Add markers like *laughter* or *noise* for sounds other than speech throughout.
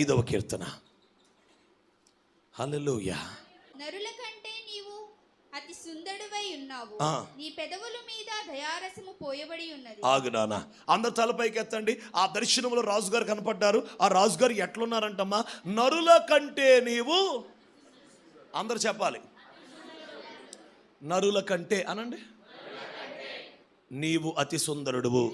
ఐదవ కీర్తన. హల్లెలూయా. నరుల కంటే నీవు అతి సుందరుడవై ఉన్నావు. ఆ. నీ పెదవుల మీద దయారసము పోయబడి ఉన్నది. ఆగు నాన్న. అందరు తలపైకి ఎత్తండి. ఆ దర్శనంలో రాజుగారు కనపడ్డారు. ఆ రాజుగారు ఎట్లున్నారంటమ్మా? నరుల కంటే నీవు అందరు చెప్పాలి. నరుల కంటే అనండి. నీవు అతి సుందరుడువు.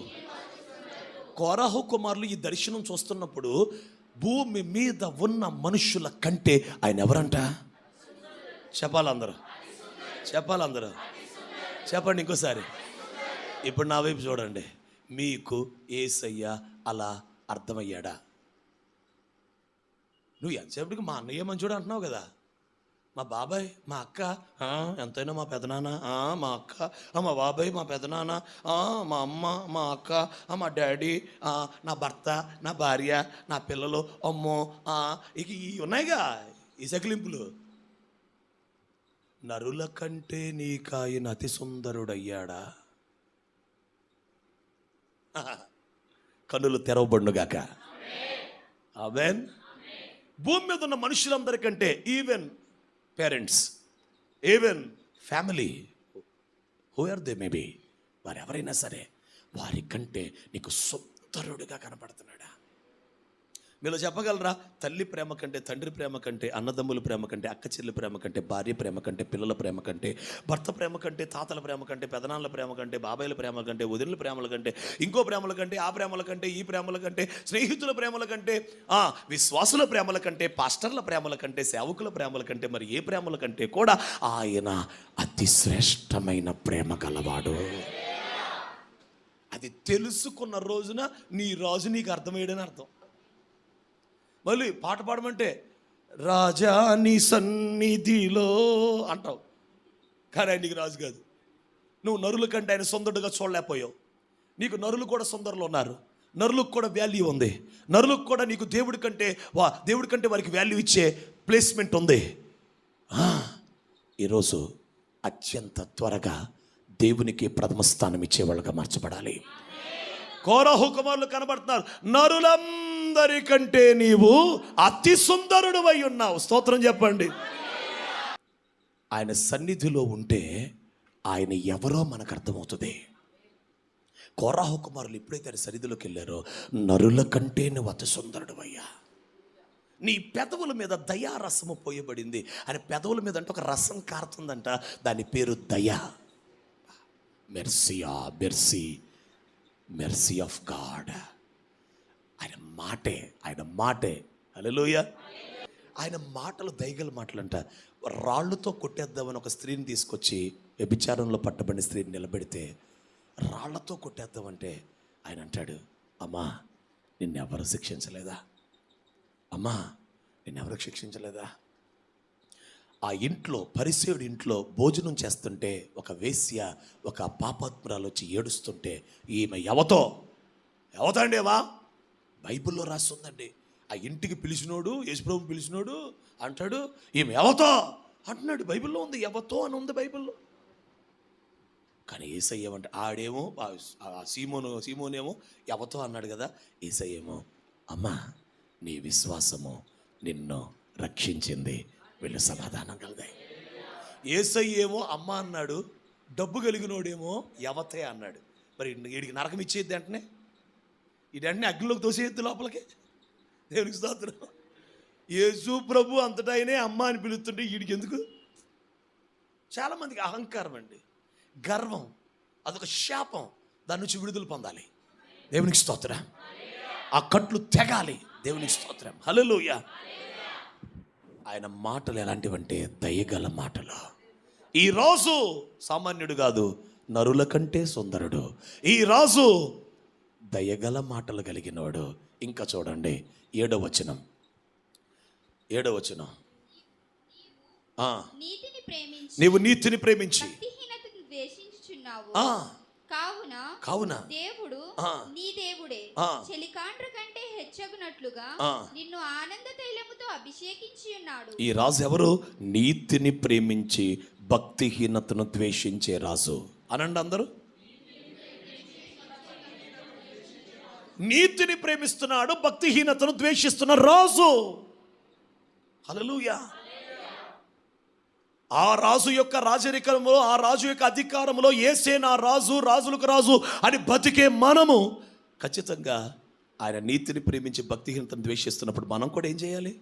కోరాహు కుమారులు ఈ దర్శనం చూస్తున్నప్పుడు భూమి మీద ఉన్న మనుషుల కంటే ఆయన ఎవరంట? చెప్పాలి అందరూ. చెప్పాలి అందరూ. చెప్పండి ఇంకోసారి. ఇప్పుడు నా వైపు చూడండి. మీకు ఏసయ్య అలా అర్థమయ్యాడా? నువ్వు ఎంతసేపటికి మా అన్నయ్య మంచోడు అంటున్నావు కదా? మా బాబాయ్ మా అక్క ఎంతైనా మా పెదనాన్న ఆ, మా అక్క మా బాబాయ్ మా పెదనాన్న ఆ, మా అమ్మ మా అక్క మా డాడీ ఆ, నా భర్త నా భార్య నా పిల్లలు అమ్మో ఆ, ఇక ఇవి ఉన్నాయిగా ఈ సకిలింపులు. నరుల కంటే నీకాయన అతి సుందరుడయ్యాడా? *laughs* కన్నులు తెరవబడుగాక ఆమెన్. భూమి మీద ఉన్న మనుషులందరికంటే even parents even family who are they maybe వారు ఎవరైనా సరే వారి కంటే నీకు సుందరుడిగా కనపడుతున్నాడా? మీరు చెప్పగలరా తల్లి ప్రేమ కంటే తండ్రి ప్రేమ కంటే అన్నదమ్ముల ప్రేమ కంటే అక్క చెల్లి ప్రేమ కంటే భార్య ప్రేమ కంటే పిల్లల ప్రేమ కంటే భర్త ప్రేమ కంటే తాతల ప్రేమ కంటే పెదనాన్నల ప్రేమ కంటే బాబాయిల ప్రేమ కంటే వదిలిన ప్రేమల కంటే ఇంకో ప్రేమల కంటే ఆ ప్రేమల కంటే ఈ ప్రేమల కంటే స్నేహితుల ప్రేమల కంటే ఆ విశ్వాసుల ప్రేమల కంటే పాస్టర్ల ప్రేమల కంటే సేవకుల ప్రేమల కంటే మరి ఏ ప్రేమల కంటే కూడా ఆయన అతి శ్రేష్టమైన ప్రేమ గలవాడు అది తెలుసుకున్న రోజున నీ రాజు నీకు అర్థమయ్యాడని అర్థం మళ్ళీ పాట పాడమంటే రాజా నీ సన్నిధిలో అంటావు. కానీ ఆయన నీకు రాజు కాదు. నువ్వు నరుల కంటే ఆయన సొందడుగా చూడలేకపోయావు. నీకు నరులు కూడా సుందరులు ఉన్నారు. నరులకు కూడా వాల్యూ ఉంది. నరులకు కూడా నీకు దేవుడి కంటే వా దేవుడి కంటే వారికి వాల్యూ ఇచ్చే ప్లేస్మెంట్ ఉంది. ఈరోజు అత్యంత త్వరగా దేవునికి ప్రథమ స్థానం ఇచ్చేవాళ్ళుగా మార్చబడాలి. కోరహు కుమారులు కనబడుతున్నారు. నరులం నరులందరికంటే నీవు అతి సుందరుడువై ఉన్నావు. స్తోత్రం చెప్పండి. ఆయన సన్నిధిలో ఉంటే ఆయన ఎవరో మనకు అర్థమవుతుంది. కోరాహు కుమారులు ఎప్పుడైతే ఆయన సన్నిధిలోకి వెళ్ళారో నరుల కంటే నువ్వు అతి సుందరుడు అయ్యా నీ పెదవుల మీద దయారసము పోయబడింది. ఆయన పెదవుల మీద అంటే ఒక రసం కారుతుందంట. దాని పేరు దయ. మెర్సియా మెర్సీ మెర్సీ ఆఫ్ గాడ్. ఆయన మాటే ఆయన మాటే. హలోయ ఆయన మాటలు దయగల మాటలంట. రాళ్ళతో కొట్టేద్దామని ఒక స్త్రీని తీసుకొచ్చి వ్యభిచారంలో పట్టబడిన స్త్రీని నిలబెడితే రాళ్ళతో కొట్టేద్దామంటే ఆయన అంటాడు అమ్మా నిన్నెవరు శిక్షించలేదా? అమ్మా నిన్నెవరు శిక్షించలేదా? ఆ ఇంట్లో పరిసేయుడి ఇంట్లో భోజనం చేస్తుంటే ఒక వేశ్య ఒక పాపాత్మరాలు వచ్చి ఏడుస్తుంటే ఈమె ఎవతో? ఎవతండేవా? బైబిల్లో రాస్తుందండి. ఆ ఇంటికి పిలిచినోడు యేసుప్రభు పిలిచినోడు అంటాడు ఈమె ఎవతో? అంటున్నాడు బైబిల్లో ఉంది ఎవతో అని ఉంది బైబిల్లో. కానీ ఏసయ్య అంటే ఆడేమో ఆ ఆ సీమోను సీమోనేమో ఎవతో అన్నాడు కదా ఏసయ్యేమో అమ్మా నీ విశ్వాసము నిన్ను రక్షించింది వీళ్ళు సమాధానం కలదాయి. ఏసయ్యేమో అమ్మ అన్నాడు డబ్బు కలిగినోడేమో ఎవతే అన్నాడు. మరి వీడికి నరకం ఇచ్చేది వెంటనే? ఈ వెంటనే అగ్నిలోకి తోసేయద్దు లోపలికి. దేవునికి స్తోత్రం. యేసు ప్రభు అంతటా ఆయనే అమ్మ అని పిలుస్తుంటే వీడికి ఎందుకు? చాలామందికి అహంకారం అండి. గర్వం అదొక శాపం. దాని నుంచి విడుదల పొందాలి. దేవునికి స్తోత్రం. ఆ కట్లు తెగాలి. దేవునికి స్తోత్రం. హలోయ ఆయన మాటలు ఎలాంటివంటే దయగల మాటలు. ఈ రాజు సామాన్యుడు కాదు నరుల కంటే సుందరుడు. ఈ రాజు దయగల మాటలు కలిగినవాడు ఇంకా చూడండి ఏడో వచనం. ఏడో వచనం. ఆ, నీతిని ప్రేమించి నీవు నీతిని ప్రేమించి. కావున కావున. దేవుడు. నీ దేవుడే. చెలికాండ్ర కంటే హెచ్చగునట్లుగా. నిన్ను ఆనంద తైలముతో అభిషేకించి ఉన్నాడు ఈ రాజు ఎవరు? నీతిని ప్రేమించి భక్తిహీనతను ద్వేషించే రాజు. అనండి అందరూ. నీతిని ప్రేమిస్తున్నాడు భక్తిహీనతను ద్వేషిస్తున్న రాజు. హల్లెలూయా. ఆ రాజు యొక్క రాజరికంలో ఆ రాజు యొక్క అధికారంలో ఏసే నా రాజు రాజులకు రాజు అని బతికే మనము ఖచ్చితంగా ఆయన నీతిని ప్రేమించి భక్తిహీనతను ద్వేషిస్తున్నప్పుడు మనం కూడా ఏం చేయాలి?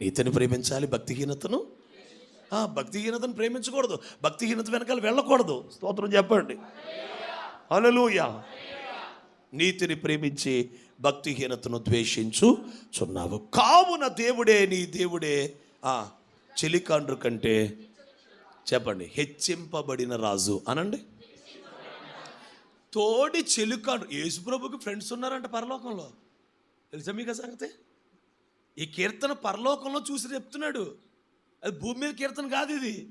నీతిని ప్రేమించాలి భక్తిహీనతను? భక్తిహీనతను ప్రేమించకూడదు. భక్తిహీనత వెనకాల వెళ్ళకూడదు. స్తోత్రం చెప్పండి. అలలుయా నీతిని ప్రేమించి భక్తిహీనతను ద్వేషించు చున్నావు. కావున దేవుడే నీ దేవుడే ఆ చెలికాండ్రు కంటే చెప్పండి హెచ్చింపబడిన రాజు అనండి. తోడి చెలికాండ్రు యేసుప్రభుకి ఫ్రెండ్స్ ఉన్నారంట పరలోకంలో. తెలుసా మీకు సంగతి? ఈ కీర్తన పరలోకంలో చూసి చెప్తున్నాడు. అది భూమి మీద కీర్తన కాదు ఇది.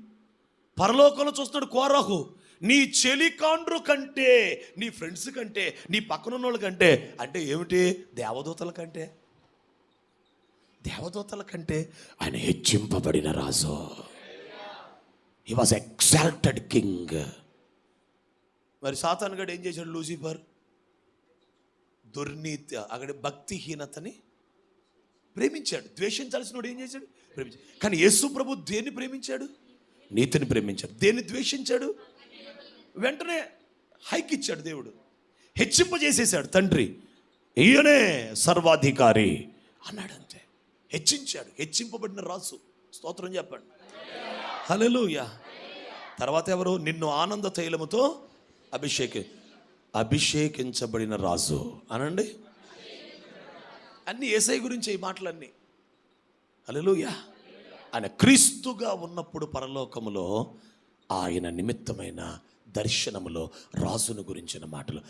పరలోకంలో చూస్తున్నాడు కోరాహు. నీ చెలికాండ్రు కంటే నీ ఫ్రెండ్స్ కంటే నీ పక్కనున్న వాళ్ళ కంటే అంటే ఏమిటి? దేవదూతల కంటే. దేవదూతల కంటే ఆయన హెచ్చింపబడిన రాజు. హీ వాజ్ ఎక్సాల్టెడ్ కింగ్ మరి సాతాన్ గడు ఏం చేశాడు? లూసిఫర్ దుర్నీతి అక్కడ భక్తిహీనతని ప్రేమించాడు. ద్వేషించాల్సిన వాడు ఏం చేశాడు? ప్రేమించాడు కానీ యేసు ప్రభు దేన్ని ప్రేమించాడు? నీతిని ప్రేమించాడు. దేన్ని ద్వేషించాడు? వెంటనే హైక్ ఇచ్చాడు దేవుడు. హెచ్చింపజేసేసాడు తండ్రి. ఈయనే సర్వాధికారి అన్నాడు అంతే హెచ్చించాడు. హెచ్చింపబడిన రాజు. స్తోత్రం చెప్పండి. హల్లెలూయా. తర్వాత ఎవరు? నిన్ను ఆనంద తైలముతో అభిషేకి అభిషేకించబడిన రాజు. అనండి. అన్ని ఏసై గురించి ఈ మాటలన్నీ. హల్లెలూయా. ఆయన క్రీస్తుగా ఉన్నప్పుడు పరలోకములో ఆయన నిమిత్తమైన దర్శనములో రాజును గురించిన మాటలు.